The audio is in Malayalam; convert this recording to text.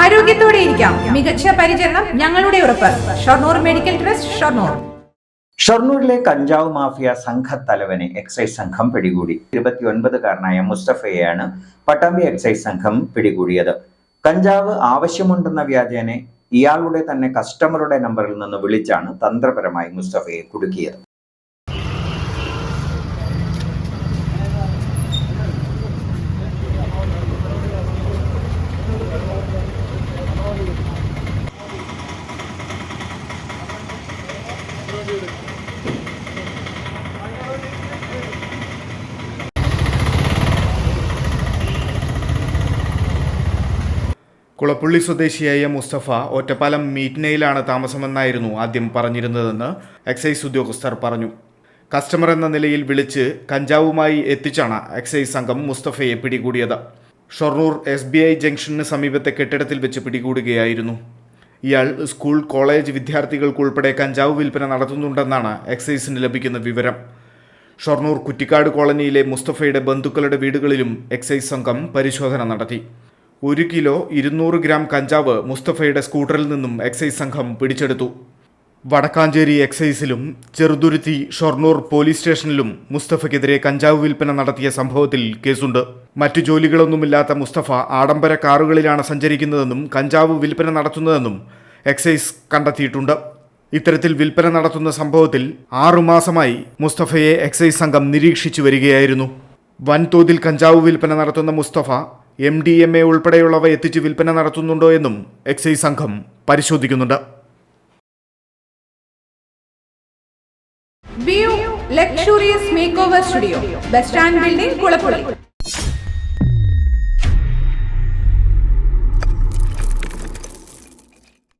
ആരോഗ്യത്തോടെ ഇരിക്കാം. മികച്ച പരിചരണം ഞങ്ങളുടെ ഉറപ്പ്. Shoranur medical trust Shoranur. ഷൊർണൂരിലെ കഞ്ചാവ് മാഫിയ സംഘ തലവനെ എക്സൈസ് സംഘം പിടികൂടി. ഇരുപത്തിയൊൻപതുകാരനായ മുസ്തഫയെയാണ് പട്ടാമ്പി എക്സൈസ് സംഘം പിടികൂടിയത്. കഞ്ചാവ് ആവശ്യമുണ്ടെന്ന വ്യാജേനെ ഇയാളുടെ തന്നെ കസ്റ്റമറുടെ നമ്പറിൽ നിന്ന് വിളിച്ചാണ് തന്ത്രപരമായി മുസ്തഫയെ കുടുക്കിയത്. കുളപ്പുള്ളി സ്വദേശിയായ മുസ്തഫ ഒറ്റപ്പാലം മീറ്റ്നയിലാണ് താമസമെന്നായിരുന്നു ആദ്യം പറഞ്ഞിരുന്നതെന്ന് എക്സൈസ് ഉദ്യോഗസ്ഥർ പറഞ്ഞു. കസ്റ്റമർ എന്ന നിലയിൽ വിളിച്ച് കഞ്ചാവുമായി എത്തിച്ചാണ് എക്സൈസ് സംഘം മുസ്തഫയെ പിടികൂടിയത്. ഷൊർണൂർ എസ് ബി ഐ ജംഗ്ഷന് സമീപത്തെ കെട്ടിടത്തിൽ വെച്ച് പിടികൂടുകയായിരുന്നു. ഇയാൾ സ്കൂൾ കോളേജ് വിദ്യാർത്ഥികൾക്കുൾപ്പെടെ കഞ്ചാവ് വിൽപ്പന നടത്തുന്നുണ്ടെന്നാണ് എക്സൈസിന് ലഭിക്കുന്ന വിവരം. ഷൊർണൂർ കുറ്റിക്കാട് കോളനിയിലെ മുസ്തഫയുടെ ബന്ധുക്കളുടെ വീടുകളിലും എക്സൈസ് സംഘം പരിശോധന നടത്തി. ഒരു കിലോ ഇരുന്നൂറ് ഗ്രാം കഞ്ചാവ് മുസ്തഫയുടെ സ്കൂട്ടറിൽ നിന്നും എക്സൈസ് സംഘം പിടിച്ചെടുത്തു. വടക്കാഞ്ചേരി എക്സൈസിലും ചെറുതുരുത്തി ഷൊർണൂർ പോലീസ് സ്റ്റേഷനിലും മുസ്തഫയ്ക്കെതിരെ കഞ്ചാവ് വിൽപ്പന നടത്തിയ സംഭവത്തിൽ കേസുണ്ട്. മറ്റു ജോലികളൊന്നുമില്ലാത്ത മുസ്തഫ ആഡംബര കാറുകളിലാണ് സഞ്ചരിക്കുന്നതെന്നും കഞ്ചാവ് വിൽപ്പന നടത്തുന്നതെന്നും എക്സൈസ് കണ്ടെത്തിയിട്ടുണ്ട്. ഇത്തരത്തിൽ വിൽപ്പന നടത്തുന്ന സംഭവത്തിൽ ആറുമാസമായി മുസ്തഫയെ എക്സൈസ് സംഘം നിരീക്ഷിച്ചു വരികയായിരുന്നു. വൻതോതിൽ കഞ്ചാവ് വിൽപ്പന നടത്തുന്ന Mustafa M D M A ഉൾപ്പെടെയുള്ളവ എത്തിച്ച് വിൽപ്പന നടത്തുന്നുണ്ടോ എന്നും എക്സൈസ് സംഘം പരിശോധിക്കുന്നുണ്ട്. Luxurious make over studio bus stand building Kulappully